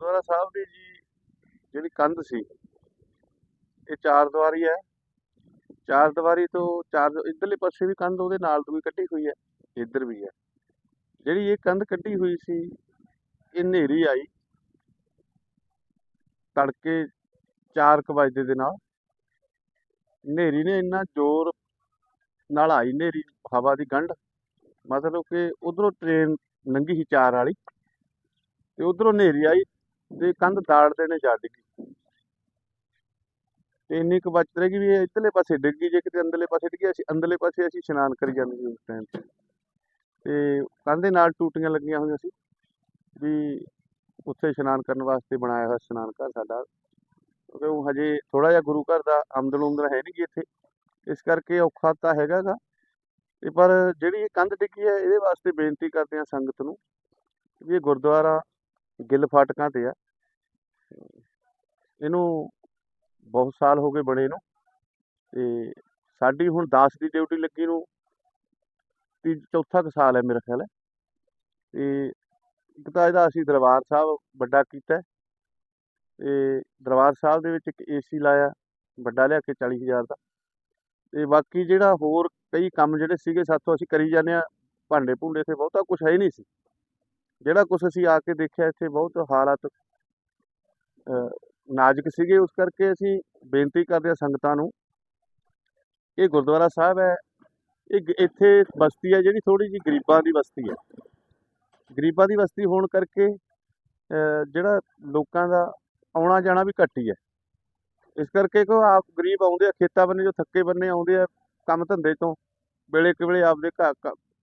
ਗੁਰਦੁਆਰਾ ਸਾਹਿਬ ਦੀ ਜੀ ਜਿਹੜੀ ਕੰਧ ਸੀ, ਇਹ ਚਾਰ ਦੀਵਾਰੀ ਹੈ। ਚਾਰ ਦੀਵਾਰੀ ਤੋਂ ਚਾਰ ਇਧਰਲੇ ਪਾਸੇ ਵੀ ਕੰਧ, ਉਹਦੇ ਨਾਲ ਤੋਂ ਵੀ ਕੱਢੀ ਹੋਈ ਹੈ, ਇੱਧਰ ਵੀ ਹੈ। ਜਿਹੜੀ ਇਹ ਕੰਧ ਕੱਢੀ ਹੋਈ ਸੀ, ਇਹ ਹਨੇਰੀ ਆਈ, ਤੜਕੇ 4 ਵਜੇ ਦੇ ਨਾਲ। ਹਨੇਰੀ ਨੇ ਇੰਨਾ ਜ਼ੋਰ ਨਾਲ ਆਈ ਹਨੇਰੀ, ਹਵਾ ਦੀ ਗੰਢ। ਮਤਲਬ ਕਿ ਉਧਰੋਂ ਟ੍ਰੇਨ ਲੰਘੀ ਸੀ ਚਾਰ ਵਾਲੀ, ਤੇ ਉਧਰੋਂ ਹਨੇਰੀ ਆਈ ਤੇ ਕੰਧ ਦਾੜਦੇ ਨੇ ਜਾ ਡਿੱਗੀ ਤੇ ਇੰਨੀ ਕੁ ਬਚਤ ਰਹੀ ਵੀ ਇਹ ਇੱਧਰਲੇ ਪਾਸੇ ਡਿੱਗੀ ਜੇ ਕਿਤੇ ਅੰਦਰਲੇ ਪਾਸੇ ਡਿੱਗੀ ਅਸੀਂ ਅੰਦਰਲੇ ਪਾਸੇ ਅਸੀਂ ਇਸ਼ਨਾਨ ਕਰੀ ਜਾਂਦੇ ਸੀ ਉਸ ਟਾਈਮ ਤੇ। ਤੇ ਕੰਧ ਦੇ ਨਾਲ ਟੂਟੀਆਂ ਲੱਗੀਆਂ ਹੋਈਆਂ ਸੀ ਵੀ ਉੱਥੇ ਇਸ਼ਨਾਨ ਕਰਨ ਵਾਸਤੇ ਬਣਾਇਆ ਹੋਇਆ ਇਸ਼ਨਾਨ ਘਰ ਸਾਡਾ। ਕਿਉਂਕਿ ਉਹ ਹਜੇ ਥੋੜਾ ਜਿਹਾ ਗੁਰੂ ਘਰ ਦਾ ਆਮਦਨ ਉਮਦਨ ਹੈ ਨਹੀਂ ਗੀ ਇੱਥੇ। ਇਸ ਕਰਕੇ ਔਖਾ ਤਾਂ ਹੈਗਾ ਗਾ। ਤੇ ਪਰ ਜਿਹੜੀ ਇਹ ਕੰਧ ਡਿੱਗੀ ਹੈ, ਇਹਦੇ ਵਾਸਤੇ ਬੇਨਤੀ ਕਰਦੇ ਹਾਂ ਸੰਗਤ ਨੂੰ ਵੀ ਇਹ ਗੁਰਦੁਆਰਾ ਗਿੱਲ ਫਾਟਕਾਂ ਤੇ ਆ। ਇਹਨੂੰ ਬਹੁਤ ਸਾਲ ਹੋ ਗਏ ਬਣੇ ਨੂੰ। ਤੇ ਸਾਡੀ ਹੁਣ 10 ਦੀ ਡਿਊਟੀ ਲੱਗੀ ਨੂੰ ਤੀ ਚੌਥਾ ਕੁ ਸਾਲ ਹੈ ਮੇਰਾ ਖਿਆਲ ਹੈ। ਤੇ ਇੱਕ ਤਾਂ ਇਹਦਾ ਅਸੀਂ ਦਰਬਾਰ ਸਾਹਿਬ ਵੱਡਾ ਕੀਤਾ ਤੇ ਦਰਬਾਰ ਸਾਹਿਬ ਦੇ ਵਿੱਚ ਇੱਕ ਏਸੀ ਲਾਇਆ, ਵੱਡਾ ਲਿਆ ਕੇ 40000 ਦਾ। ਤੇ ਬਾਕੀ ਜਿਹੜਾ ਹੋਰ ਕਈ ਕੰਮ ਜਿਹੜੇ ਸੀਗੇ, ਸਾਥੋਂ ਅਸੀਂ ਕਰੀ ਜਾਂਦੇ ਆ ਭਾਂਡੇ ਭੁੰਡੇ ਤੇ ਬਹੁਤਾ ਕੁਝ ਹੈ ਹੀ ਨਹੀਂ ਸੀ। ਜਿਹੜਾ ਕੁਝ ਅਸੀਂ ਆ ਕੇ ਦੇਖਿਆ ਇੱਥੇ ਬਹੁਤ ਹਾਲਾਤ ਅ, ਨਾਜ਼ੁਕ ਸੀਗੇ। ਉਸ ਕਰਕੇ ਅਸੀਂ ਬੇਨਤੀ ਕਰਦੇ ਹਾਂ ਸੰਗਤਾਂ ਨੂੰ ਇਹ ਗੁਰਦੁਆਰਾ ਸਾਹਿਬ ਹੈ ਇਹ ਇੱਥੇ ਬਸਤੀ ਹੈ ਜਿਹੜੀ ਥੋੜੀ ਜਿਹੀ ਗਰੀਬਾਂ ਦੀ ਬਸਤੀ ਹੈ। ਗਰੀਬਾਂ ਦੀ ਬਸਤੀ ਹੋਣ ਕਰਕੇ ਅ, ਜਿਹੜਾ ਲੋਕਾਂ ਦਾ ਆਉਣਾ ਜਾਣਾ ਵੀ ਘੱਟ ਹੀ ਹੈ। ਇਸ ਕਰਕੇ ਕੋ ਆਪ ਗਰੀਬ ਆਉਂਦੇ ਆ ਖੇਤਾਂ ਬੰਨੇ ਜੋ ਥੱਕੇ ਬੰਨੇ ਆਉਂਦੇ ਆ ਕੰਮ ਧੰਦੇ ਤੋਂ ਵੇਲੇ ਕੁ ਆਪਦੇ ਘਰ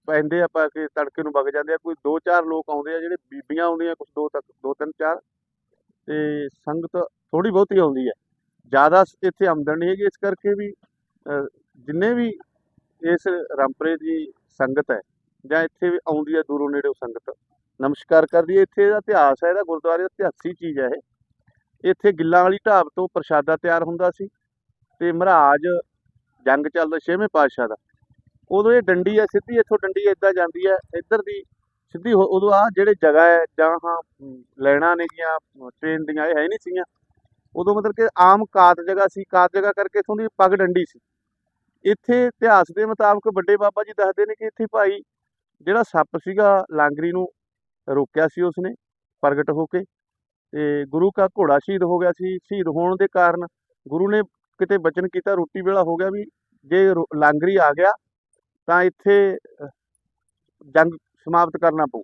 ਪੈਂਦੇ ਆ ਪਾ ਕੇ ਤੜਕੇ ਨੂੰ ਵਗ ਜਾਂਦੇ ਆ, ਕੋਈ ਦੋ ਚਾਰ ਲੋਕ ਆਉਂਦੇ ਆ, ਜਿਹੜੇ ਬੀਬੀਆਂ ਆਉਂਦੀਆਂ ਕੁਝ ਦੋ ਤੱਕ, ਦੋ ਤਿੰਨ ਚਾਰ, ਤੇ ਸੰਗਤ ਥੋੜੀ ਬਹੁਤੀ ਆਉਂਦੀ ਹੈ। ਜ਼ਿਆਦਾ ਇੱਥੇ ਆਮਦਨ ਨਹੀਂ ਹੈਗੀ, ਇਸ ਕਰਕੇ ਵੀ ਜਿੰਨੇ ਵੀ ਇਸ ਰਾਮਪੁਰੇ ਦੀ ਸੰਗਤ ਹੈ, ਜਾਂ ਇੱਥੇ ਵੀ ਆਉਂਦੀ ਹੈ ਦੂਰੋਂ ਨੇੜੇੋਂ ਸੰਗਤ, ਨਮਸਕਾਰ ਕਰਦੀ ਹੈ। ਇੱਥੇ ਦਾ ਇਤਿਹਾਸ ਹੈ, ਇਹਦਾ ਗੁਰਦੁਆਰੇ ਦਾ ਇਤਿਹਾਸੀ ਚੀਜ਼ ਹੈ ਇਹ। ਇੱਥੇ ਗਿੱਲਾਂ ਵਾਲੀ ਢਾਬ ਤੋਂ ਪ੍ਰਸ਼ਾਦਾ ਤਿਆਰ ਹੁੰਦਾ ਸੀ, ਤੇ ਮਹਾਰਾਜ ਜੰਗ ਚੱਲਦਾ, ਛੇਵੇਂ ਪਾਤਸ਼ਾਹ ਦਾ। ਉਦੋਂ ਇਹ ਡੰਡੀ ਹੈ ਸਿੱਧੀ ਇੱਥੋਂ ਡੰਡੀ ਇੱਦਾਂ ਜਾਂਦੀ ਹੈ ਇੱਧਰ ਦੀ ਸਿੱਧੀ ਉਦੋਂ ਆ ਜਿਹੜੇ ਜਗ੍ਹਾ ਹੈ, ਜਾਂ ਹਾਂ ਲੈਣਾ ਨੇਗੀਆਂ ਟ੍ਰੇਨ ਦੀਆਂ ਇਹ ਹੈ ਨਹੀਂ ਸੀਗੀਆਂ। ਉਦੋਂ ਮਤਲਬ ਕਿ ਆਮ ਕਾਤ ਜਗ੍ਹਾ ਸੀ, ਕਾਤ ਜਗ੍ਹਾ ਕਰਕੇ ਇਥੋਂ ਦੀ ਪੱਗ ਡੰਡੀ ਸੀ। ਇੱਥੇ ਇਤਿਹਾਸ ਦੇ ਮੁਤਾਬਕ ਵੱਡੇ ਬਾਬਾ ਜੀ ਦੱਸਦੇ ਨੇ ਕਿ ਇੱਥੇ ਭਾਈ ਜਿਹੜਾ ਸੱਪ ਸੀਗਾ, ਲਾਂਗਰੀ ਨੂੰ ਰੋਕਿਆ ਸੀ ਉਸਨੇ, ਪ੍ਰਗਟ ਹੋ ਕੇ। ਤੇ ਗੁਰੂ ਕਾ ਘੋੜਾ ਸ਼ਹੀਦ ਹੋ ਗਿਆ ਸੀ, ਸ਼ਹੀਦ ਹੋਣ ਦੇ ਕਾਰਨ ਗੁਰੂ ਨੇ ਕਿਤੇ ਬਚਨ ਕੀਤਾ, ਰੋਟੀ ਵੇਲਾ ਹੋ ਗਿਆ ਵੀ ਜੇ ਰੋ- ਲਾਂਗਰੀ ਆ ਗਿਆ ਤਾਂ ਇੱਥੇ ਜੰਗ ਸਮਾਪਤ ਕਰਨਾ ਪਊ।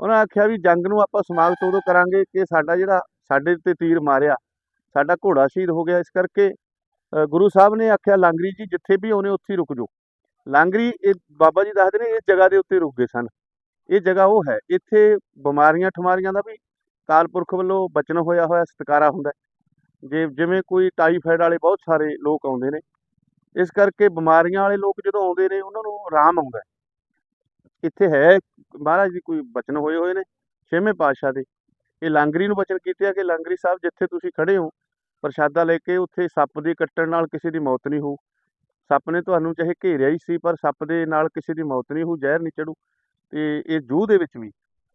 ਉਹਨਾਂ ਆਖਿਆ ਵੀ ਜੰਗ ਨੂੰ ਆਪਾਂ ਸਮਾਪਤ ਉਦੋਂ ਕਰਾਂਗੇ ਕਿ ਸਾਡਾ ਜਿਹੜਾ ਸਾਡੇ ਤੇ ਤੀਰ ਮਾਰਿਆ, ਸਾਡਾ ਘੋੜਾ ਸ਼ਹੀਦ ਹੋ ਗਿਆ। ਇਸ ਕਰਕੇ ਗੁਰੂ ਸਾਹਿਬ ਨੇ ਆਖਿਆ, ਲਾਂਗਰੀ ਜੀ ਜਿੱਥੇ ਵੀ ਆਉਨੇ ਉੱਥੇ ਹੀ ਰੁਕ ਜਾਓ। ਲਾਂਗਰੀ ਇਹ ਬਾਬਾ ਜੀ ਦੱਸਦੇ ਨੇ ਇਸ ਜਗ੍ਹਾ ਦੇ ਉੱਤੇ ਰੁਕ ਗਏ ਸਨ। ਇਹ ਜਗ੍ਹਾ ਉਹ ਹੈ, ਇੱਥੇ ਬਿਮਾਰੀਆਂ ਠਮਾਰੀਆਂ ਦਾ ਵੀ ਕਾਲ ਪੁਰਖ ਵੱਲੋਂ ਬਚਨ ਹੋਇਆ ਹੋਇਆ ਸਤਿਕਾਰਾ ਹੁੰਦਾ ਜੇ, ਜਿਵੇਂ ਕੋਈ ਟਾਈਫਾਇਡ ਵਾਲੇ ਬਹੁਤ ਸਾਰੇ ਲੋਕ ਆਉਂਦੇ ਨੇ ਇਸ ਕਰਕੇ ਬਿਮਾਰੀਆਂ ਵਾਲੇ ਲੋਕ ਜਦੋਂ ਆਉਂਦੇ ਨੇ, ਉਹਨਾਂ ਨੂੰ ਆਰਾਮ ਆਉਂਦਾ ਇੱਥੇ ਹੈ, ਮਹਾਰਾਜ ਦੀ ਕੋਈ ਬਚਨ ਹੋਏ ਹੋਏ ਨੇ, ਛੇਵੇਂ ਪਾਤਸ਼ਾਹ ਦੇ। ਇਹ ਲਾਂਗਰੀ ਨੂੰ ਬਚਨ ਕੀਤੇ ਕਿ ਲਾਂਗਰੀ ਸਾਹਿਬ ਜਿੱਥੇ ਤੁਸੀਂ ਖੜੇ ਹੋ, ਪ੍ਰਸ਼ਾਦਾ ਲੈ ਕੇ ਉੱਥੇ ਸੱਪ ਦੇ ਕੱਟਣ ਨਾਲ ਕਿਸੇ ਦੀ ਮੌਤ ਨਹੀਂ ਹੋਊ। ਸੱਪ ਨੇ ਤੁਹਾਨੂੰ ਚਾਹੇ ਘੇਰਿਆ ਹੀ ਸੀ, ਪਰ ਸੱਪ ਦੇ ਨਾਲ ਕਿਸੇ ਦੀ ਮੌਤ ਨਹੀਂ ਹੋਊ, ਜ਼ਹਿਰ ਨਹੀਂ ਚੜੂ ਤੇ ਇਹ ਜੂਹ ਦੇ ਵਿੱਚ ਵੀ,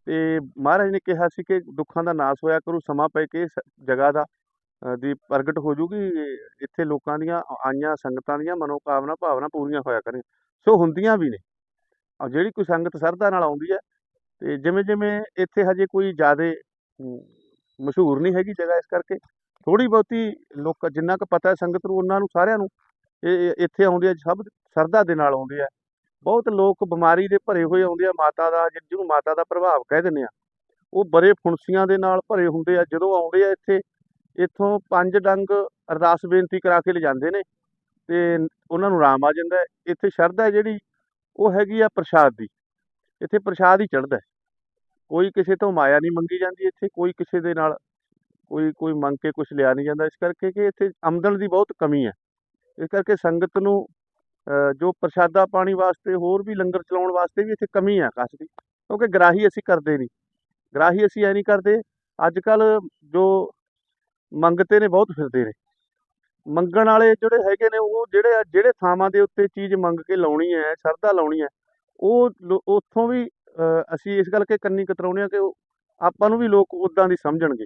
ਤੇ ਮਹਾਰਾਜ ਨੇ ਕਿਹਾ ਸੀ ਕਿ ਦੁੱਖਾਂ ਦਾ ਨਾਸ ਹੋਇਆ ਕਰੂ, ਸਮਾਂ ਪੈ ਕੇ ਜਗ੍ਹਾ ਦਾ ਦੀ ਪ੍ਰਗਟ ਹੋ ਜੂਗੀ, ਇੱਥੇ ਲੋਕਾਂ ਦੀਆਂ ਆਈਆਂ ਸੰਗਤਾਂ ਦੀਆਂ ਮਨੋਕਾਮਨਾ ਭਾਵਨਾ ਪੂਰੀਆਂ ਹੋਇਆ ਕਰੇ ਸੋ ਹੁੰਦੀਆਂ ਵੀ ਨੇ। ਔਰ ਜਿਹੜੀ ਕੋਈ ਸੰਗਤ ਸਰਦਾ ਨਾਲ ਆਉਂਦੀ ਹੈ, ਤੇ ਜਿਵੇਂ ਜਿਵੇਂ ਇੱਥੇ ਹਜੇ ਕੋਈ ਜ਼ਿਆਦੇ ਮਸ਼ਹੂਰ ਨਹੀਂ ਹੈਗੀ ਜਗ੍ਹਾ ਇਸ ਕਰਕੇ ਥੋੜੀ ਬਹੁਤੀ ਲੋਕ, ਜਿੰਨਾ ਕੁ ਪਤਾ ਹੈ ਸੰਗਤ ਨੂੰ, ਉਹਨਾਂ ਨੂੰ ਸਾਰਿਆਂ ਨੂੰ ਇਹ ਇੱਥੇ ਆਉਂਦੇ ਆ, ਸਭ ਸਰਦਾ ਦੇ ਨਾਲ ਆਉਂਦੇ ਆ। ਬਹੁਤ ਲੋਕ ਬਿਮਾਰੀ ਦੇ ਭਰੇ ਹੋਏ ਆਉਂਦੇ ਆ, ਮਾਤਾ ਦਾ, ਜਿਹਨੂੰ ਮਾਤਾ ਦਾ ਪ੍ਰਭਾਵ ਕਹਿ ਦਿੰਦੇ ਆ। ਉਹ ਬੜੇ ਫੁਣਸੀਆਂ ਦੇ ਨਾਲ ਭਰੇ ਹੁੰਦੇ ਆ, ਜਦੋਂ ਆਉਂਦੇ ਆ ਇੱਥੇ ਇੱਥੋਂ ਪੰਜ ਡੰਗ ਅਰਦਾਸ ਬੇਨਤੀ ਕਰਾ ਕੇ ਲਿਜਾਂਦੇ ਨੇ ਤੇ ਉਹਨਾਂ ਨੂੰ ਆਰਾਮ ਆ ਜਾਂਦਾ ਇੱਥੇ ਸ਼ਰਧਾ ਜਿਹੜੀ, ਉਹ ਹੈਗੀ ਆ ਪ੍ਰਸ਼ਾਦ ਦੀ। ਇੱਥੇ ਪ੍ਰਸ਼ਾਦ ਹੀ ਚੜ੍ਹਦਾ ਕੋਈ ਕਿਸੇ ਤੋਂ ਮਾਇਆ ਨਹੀਂ ਮੰਗੀ ਜਾਂਦੀ ਇੱਥੇ, ਕੋਈ ਕਿਸੇ ਦੇ ਨਾਲ ਕੋਈ ਕੋਈ ਮੰਗ ਕੇ ਕੁਝ ਲਿਆ ਨਹੀਂ ਜਾਂਦਾ। ਇਸ ਕਰਕੇ ਕਿ ਇੱਥੇ ਆਮਦਨ ਦੀ ਬਹੁਤ ਕਮੀ ਹੈ। ਇਸ ਕਰਕੇ ਸੰਗਤ ਨੂੰ ਜੋ ਪ੍ਰਸ਼ਾਦਾ ਪਾਣੀ ਵਾਸਤੇ, ਹੋਰ ਵੀ ਲੰਗਰ ਚਲਾਉਣ ਵਾਸਤੇ ਵੀ ਇੱਥੇ ਕਮੀ ਹੈ ਕਾਸ਼ ਦੀ ਕਿਉਂਕਿ ਗ੍ਰਾਹੀ ਅਸੀਂ ਕਰਦੇ ਨਹੀਂ। ਗ੍ਰਾਹੀ ਅਸੀਂ ਐ ਨਹੀਂ ਕਰਦੇ। ਅੱਜ ਕੱਲ ਜੋ ਮੰਗਤੇ ਨੇ ਬਹੁਤ ਫਿਰਦੇ ਨੇ। ਮੰਗਣ ਵਾਲੇ ਜਿਹੜੇ ਹੈਗੇ ਨੇ ਉਹ ਜਿਹੜੇ ਜਿਹੜੇ ਥਾਵਾਂ ਦੇ ਉੱਤੇ ਚੀਜ਼ ਮੰਗ ਕੇ ਲਾਉਣੀ ਹੈ ਸ਼ਰਧਾ ਲਾਉਣੀ ਹੈ ਉਹ ਲੋ- ਉੱਥੋਂ ਵੀ ਅ, ਅਸੀਂ ਇਸ ਗੱਲ ਕੇ ਕੰਨੀ ਕਤਰਾਉਂਦੇ ਆ ਕਿ ਆਪਾਂ ਨੂੰ ਵੀ ਲੋਕ ਉਦਾਂ ਦੀ ਸਮਝਣਗੇ।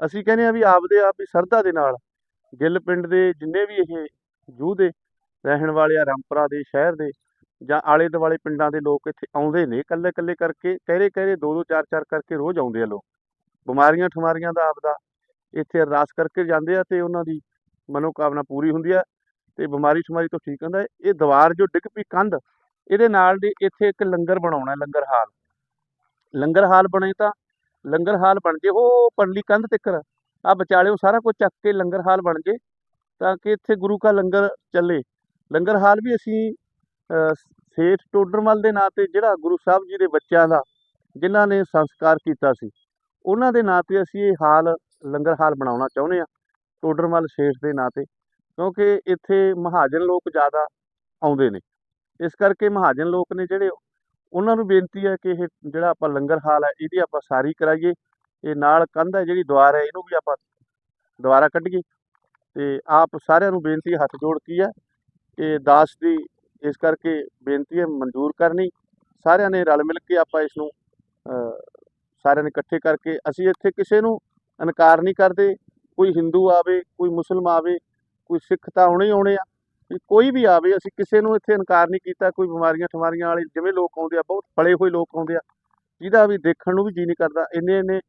ਅਸੀਂ ਕਹਿੰਦੇ ਆ ਵੀ ਆਪਦੇ ਆਪ ਹੀ ਸ਼ਰਧਾ ਦੇ ਨਾਲ ਗਿੱਲ ਪਿੰਡ ਦੇ ਜਿੰਨੇ ਵੀ ਇਹ ਜੂ ਦੇ ਰਹਿਣ ਵਾਲੇ ਆ ਰੰਪਰਾ ਦੇ ਸ਼ਹਿਰ ਦੇ ਜਾਂ ਆਲੇ ਦੁਆਲੇ ਪਿੰਡਾਂ ਦੇ ਲੋਕ ਇੱਥੇ ਆਉਂਦੇ ਨੇ ਇਕੱਲੇ ਇਕੱਲੇ ਕਰਕੇ ਕਹਿਰੇ ਕਹਿਰੇ ਦੋ ਦੋ ਚਾਰ ਚਾਰ ਕਰਕੇ ਰੋਜ਼ ਆਉਂਦੇ ਆ ਲੋਕ। ਬਿਮਾਰੀਆਂ ਠਮਾਰੀਆਂ ਦਾ ਆਪਦਾ ਇੱਥੇ ਅਰਦਾਸ ਕਰਕੇ ਜਾਂਦੇ ਆ ਤੇ ਉਹਨਾਂ ਦੀ ਮਨੋਕਾਮਨਾ ਪੂਰੀ ਹੁੰਦੀ ਆ ਤੇ ਬਿਮਾਰੀ ਠਮਾਰੀ ਤੋਂ ਠੀਕ ਹੁੰਦਾ ਇਹ ਦੀਵਾਰ ਜੋ ਡਿੱਗ ਪਈ ਕੰਧ ਇਹਦੇ ਨਾਲ ਦੀ ਇੱਥੇ ਇੱਕ ਲੰਗਰ ਬਣਾਉਣਾ ਲੰਗਰ ਹਾਲ। ਲੰਗਰ ਹਾਲ ਬਣੇ ਤਾਂ ਲੰਗਰ ਹਾਲ ਬਣ ਜੇ ਉਹ ਪਰਲੀ ਕੰਧ ਤਿੱਕਰ ਆ। ਵਿਚਾਲਿਓ ਸਾਰਾ ਕੁਝ ਚੱਕ ਕੇ ਲੰਗਰ ਹਾਲ ਬਣ ਜੇ ਤਾਂ ਕਿ ਇੱਥੇ ਗੁਰੂ ਕਾ ਲੰਗਰ ਚੱਲੇ। ਲੰਗਰ ਹਾਲ ਵੀ ਅਸੀਂ ਅ, ਸੇਠ ਟੋਡਰਮਲ ਦੇ ਨਾਂ ਤੇ ਜਿਹੜਾ ਗੁਰੂ ਸਾਹਿਬ ਜੀ ਦੇ ਬੱਚਿਆਂ ਦਾ ਜਿਨ੍ਹਾਂ ਨੇ ਸੰਸਕਾਰ ਕੀਤਾ ਸੀ ਉਹਨਾਂ ਦੇ ਨਾਂ ਤੇ ਅਸੀਂ ਇਹ ਹਾਲ ਲੰਗਰ ਹਾਲ ਬਣਾਉਣਾ ਚਾਹੁੰਦੇ ਆ ਟੋਡਰਮਲ ਸੇਠ ਦੇ ਨਾਂ ਤੇ, ਕਿਉਂਕਿ ਇੱਥੇ ਮਹਾਜਨ ਲੋਕ ਜ਼ਿਆਦਾ ਆਉਂਦੇ ਨੇ। ਇਸ ਕਰਕੇ ਮਹਾਜਨ ਲੋਕ ਨੇ ਜਿਹੜੇ, ਉਹਨਾਂ ਨੂੰ ਬੇਨਤੀ ਹੈ ਕਿ ਇਹ ਜਿਹੜਾ ਆਪਾਂ ਲੰਗਰ ਹਾਲ ਹੈ, ਇਹਦੀ ਆਪਾਂ ਸਾਰੀ ਕਰਾਈਏ। ਇਹ ਨਾਲ ਕੰਧ ਹੈ, ਜਿਹੜੀ ਦੁਆਰ ਹੈ, ਇਹਨੂੰ ਵੀ ਆਪਾਂ ਦੁਬਾਰਾ ਕੱਢੀਏ। ਤੇ ਆਪ ਸਾਰਿਆਂ ਨੂੰ ਬੇਨਤੀ, ਹੱਥ ਜੋੜ ਕੀ ਹੈ ਇਹ ਦਾਸ ਦੀ ਇਸ ਕਰਕੇ ਬੇਨਤੀ ਹੈ, ਮਨਜ਼ੂਰ ਕਰਨੀ। ਸਾਰਿਆਂ ਨੇ ਰਲ ਮਿਲ ਕੇ ਆਪਾਂ ਇਸ ਨੂੰ ਸਾਰਿਆਂ ਨੇ ਇਕੱਠੇ ਕਰਕੇ, ਅਸੀਂ ਇੱਥੇ ਕਿਸੇ ਨੂੰ ਇਨਕਾਰ ਨਹੀਂ ਕਰਦੇ, ਕੋਈ ਹਿੰਦੂ ਆਵੇ, ਕੋਈ ਮੁਸਲਮ ਆਵੇ, ਕੋਈ ਸਿੱਖ ਤਾਂ ਆਉਣੇ ਹੀ ਆਉਣੇ ਆ, ਵੀ ਕੋਈ ਵੀ ਆਵੇ, ਅਸੀਂ ਕਿਸੇ ਨੂੰ ਇੱਥੇ ਇਨਕਾਰ ਨਹੀਂ ਕੀਤਾ, ਕੋਈ ਬਿਮਾਰੀਆਂ ਠਮਾਰੀਆਂ ਵਾਲੇ, ਜਿਵੇਂ ਲੋਕ ਆਉਂਦੇ ਆ, ਬਹੁਤ ਫਲੇ ਹੋਏ ਲੋਕ ਆਉਂਦੇ ਆ, ਜਿਹਦਾ ਵੀ ਦੇਖਣ ਨੂੰ ਵੀ ਜੀ ਨਹੀਂ ਕਰਦਾ, ਇੰਨੇ ਇੰਨੇ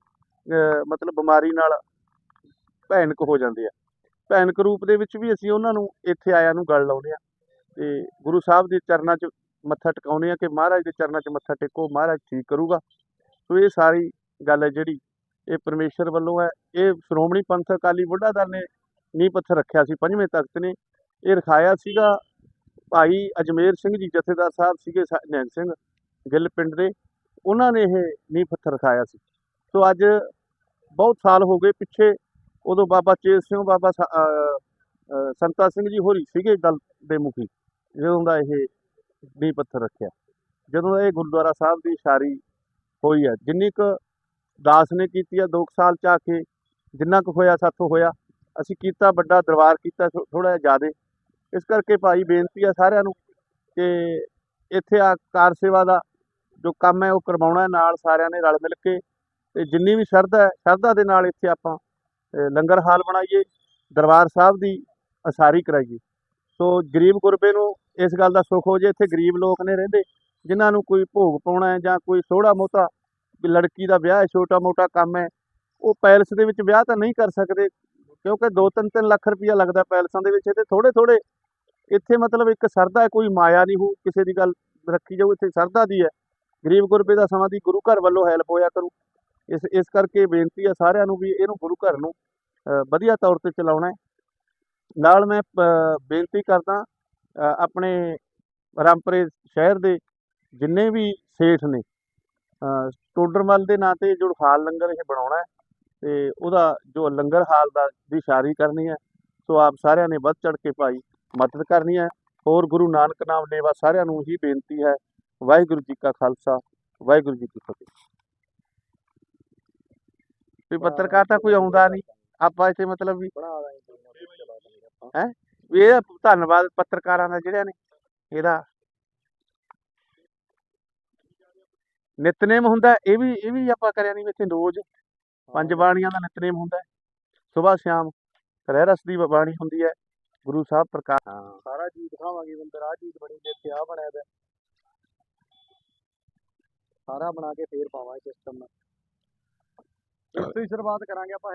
ਮਤਲਬ ਬਿਮਾਰੀ ਨਾਲ ਭੈਣਕ ਹੋ ਜਾਂਦੇ ਆ। ਭੈਣਕ ਰੂਪ ਦੇ ਵਿੱਚ ਵੀ ਅਸੀਂ ਉਹਨਾਂ ਨੂੰ ਇੱਥੇ ਆਇਆਂ ਨੂੰ ਗੱਲ ਲਾਉਂਦੇ ਆ, ਤੇ ਗੁਰੂ ਸਾਹਿਬ ਦੇ ਚਰਨਾਂ 'ਚ ਮੱਥਾ ਟਿਕਾਉਂਦੇ ਆ ਕਿ ਮਹਾਰਾਜ ਦੇ ਚਰਨਾਂ 'ਚ ਮੱਥਾ ਟੇਕੋ, ਮਹਾਰਾਜ ਠੀਕ ਕਰੂਗਾ। ਸੋ ਇਹ ਸਾਰੀ ਗੱਲ ਹੈ ਜਿਹੜੀ ਇਹ ਪਰਮੇਸ਼ਰ ਵੱਲੋਂ ਹੈ। ਇਹ ਸ਼੍ਰੋਮਣੀ ਪੰਥ ਅਕਾਲੀ ਬੁੱਢਾ ਦਲ ਨੇ ਨੀਂਹ ਪੱਥਰ ਰੱਖਿਆ ਸੀ, ਪੰਜਵੇਂ ਤਖਤ ਨੇ। ਇਹ ਰਖਾਇਆ ਸੀਗਾ ਭਾਈ ਅਜਮੇਰ ਸਿੰਘ ਜੀ, ਜਥੇਦਾਰ ਸਾਹਿਬ ਸੀਗੇ ਸਾ- ਸਿੰਘ ਗਿੱਲ ਪਿੰਡ ਦੇ। ਉਹਨਾਂ ਨੇ ਇਹ ਨੀਂਹ ਪੱਥਰ ਰਖਾਇਆ ਸੀ। ਸੋ ਅੱਜ ਬਹੁਤ ਸਾਲ ਹੋ ਗਏ ਪਿੱਛੇ, ਉਦੋਂ ਬਾਬਾ ਚੇਤ ਸਿੰਘ, ਬਾਬਾ ਸਾ- ਸੰਤਾ ਸਿੰਘ ਜੀ ਹੋਰੀ ਸੀਗੇ ਦਲ ਦੇ ਮੁਖੀ, ਜਦੋਂ ਦਾ ਇਹ ਨੀਂਹ ਪੱਥਰ ਰੱਖਿਆ। ਜਦੋਂ ਇਹ ਗੁਰਦੁਆਰਾ ਸਾਹਿਬ ਦੀ ਇਸ਼ਾਰੀ ਹੋਈ ਹੈ, ਜਿੰਨੀ ਕੁ ਦਾਸ ਨੇ ਕੀਤੀ ਆ, ਦੋ ਕੁ ਸਾਲ ਚ ਆ ਕੇ ਜਿੰਨਾ ਕੁ ਹੋਇਆ ਸਾਥੋਂ ਹੋਇਆ। ਅਸੀਂ ਕੀਤਾ ਵੱਡਾ ਦਰਬਾਰ ਕੀਤਾ ਥੋੜਾ ਜਿਹਾ ਜ਼ਿਆਦੇ। ਇਸ ਕਰਕੇ ਭਾਈ ਬੇਨਤੀ ਆ ਸਾਰਿਆਂ ਨੂੰ ਕਿ ਇੱਥੇ ਆ ਕਾਰ ਸੇਵਾ ਦਾ ਜੋ ਕੰਮ ਹੈ, ਉਹ ਕਰਵਾਉਣਾ ਨਾਲ ਸਾਰਿਆਂ ਨੇ ਰਲ ਮਿਲ ਕੇ ਤੇ ਜਿੰਨੀ ਵੀ ਸ਼ਰਧਾ ਹੈ, ਸ਼ਰਧਾ ਦੇ ਨਾਲ ਇੱਥੇ ਆਪਾਂ ਲੰਗਰ ਹਾਲ ਬਣਾਈਏ, ਦਰਬਾਰ ਸਾਹਿਬ ਦੀ ਅਸਾਰੀ ਕਰਾਈਏ। ਸੋ ਗਰੀਬ ਗੁਰਬੇ ਨੂੰ ਇਸ ਗੱਲ ਦਾ ਸੁੱਖ ਹੋ ਜੇ, ਇੱਥੇ ਗਰੀਬ ਲੋਕ ਨੇ ਰਹਿੰਦੇ, ਜਿਨ੍ਹਾਂ ਨੂੰ ਕੋਈ ਭੋਗ ਪਾਉਣਾ ਹੈ ਜਾਂ ਕੋਈ ਥੋੜਾ ਮੋਟਾ ਲੜਕੀ ਦਾ ਵਿਆਹ ਹੈ ਛੋਟਾ ਮੋਟਾ ਕੰਮ ਹੈ ਉਹ ਪੈਲਸ ਦੇ ਵਿੱਚ ਵਿਆਹ ਤਾਂ ਨਹੀਂ ਕਰ ਸਕਦੇ ਕਿਉਂਕਿ 2-3 ਲੱਖ ਰੁਪਇਆ ਲੱਗਦਾ ਪੈਲਸਾਂ ਦੇ ਵਿੱਚ ਤੇ ਥੋੜੇ ਥੋੜੇ ਇੱਥੇ ਮਤਲਬ ਇੱਕ ਸਰਦਾ ਹੈ ਕੋਈ ਮਾਇਆ ਨਹੀਂ ਹੋ ਕਿਸੇ ਦੀ ਗੱਲ ਰੱਖੀ ਜਾਊ ਇੱਥੇ ਸਰਦਾ ਦੀ ਹੈ ਗਰੀਬ ਗੁਰਬੇ ਦਾ ਸਮਾਂ ਦੀ ਗੁਰੂ ਘਰ ਵੱਲੋਂ ਹੈਲਪ ਹੋਇਆ ਕਰੂ ਇਸ ਇਸ ਕਰਕੇ ਬੇਨਤੀ ਆ ਸਾਰਿਆਂ ਨੂੰ ਵੀ ਇਹਨੂੰ ਗੁਰੂ ਘਰ ਨੂੰ ਅ, ਵਧੀਆ ਤੌਰ ਤੇ ਚਲਾਉਣਾ ਹੈ। ਨਾਲ ਮੈਂ ਬੇਨਤੀ ਕਰਦਾ ਆਪਣੇ ਰਾਮਪੁਰੇ ਸ਼ਹਿਰ ਦੇ ਜਿੰਨੇ ਵੀ ਸੇਠ ਨੇ ਟੋਡਰਮਲ ਦੇ ਨਾਂ ਤੇ ਜੋ ਹਾਲ ਲੰਗਰ ਇਹ ਬਣਾਉਣਾ ਹੈ ਤੇ ਉਹਦਾ ਜੋ ਲੰਗਰ ਹਾਲ ਦਾ ਦੀ ਸ਼ਾਰੀ ਕਰਨੀ ਹੈ ਸੋ ਆਪ ਸਾਰਿਆਂ ਨੇ ਵੱਧ ਚੜ ਕੇ ਭਾਈ ਮਦਦ ਕਰਨੀ ਹੈ। ਹੋਰ ਗੁਰੂ ਨਾਨਕ ਨਾਮ ਲੇਵਾ ਸਾਰਿਆਂ ਨੂੰ ਹੀ ਬੇਨਤੀ ਹੈ ਵਾਹਿਗੁਰੂ ਜੀ ਕਾ ਖਾਲਸਾ ਵਾਹਿਗੁਰੂ ਜੀ ਕੀ ਫਤਿਹ। ਵੀ ਪੱਤਰਕਾਰ ਤਾਂ ਕੋਈ ਆਉਂਦਾ ਨਹੀਂ ਆਪਾਂ ਇੱਥੇ ਮਤਲਬ ਵੀ ਹੈ? ਵੀ ਇਹ ਧੰਨਵਾਦ ਪੱਤਰਕਾਰਾਂ ਦਾ ਜਿਹੜਿਆਂ ਨੇ ਇਹਦਾ ਨਿਤਨੇਮ ਹੁੰਦਾ ਇਹ ਵੀ ਇਹ ਵੀ ਆਪਾਂ ਕਰਿਆ ਨਹੀਂ ਇੱਥੇ ਰੋਜ਼। ਪੰਜ ਬਾਣੀਆਂ ਦਾ ਨਿਤਨੇਮ ਹੁੰਦਾ ਸਵੇਰ ਸ਼ਾਮ ਰਹਿ ਰਸ ਦੀ ਬਾਣੀ ਹੁੰਦੀ ਹੈ। ਗੁਰੂ ਸਾਹਿਬ ਪ੍ਰਕਾਸ਼ ਸਾਰਾ ਜੀ ਦਿਖਾਵਾਂਗੇ ਬੰਦਰ ਆ ਚੀਜ਼ ਬਣੀ ਤੇ ਆ ਬਣਿਆ ਪਿਆ। ਸਾਰਾ ਬਣਾ ਕੇ ਫੇਰ ਪਾਵਾਂਗੇ ਸਿਸਟਮ ਨਾਲ ਇਸ ਤੋਂ ਹੀ ਸ਼ੁਰੂਆਤ ਕਰਾਂਗੇ ਆਪਾਂ।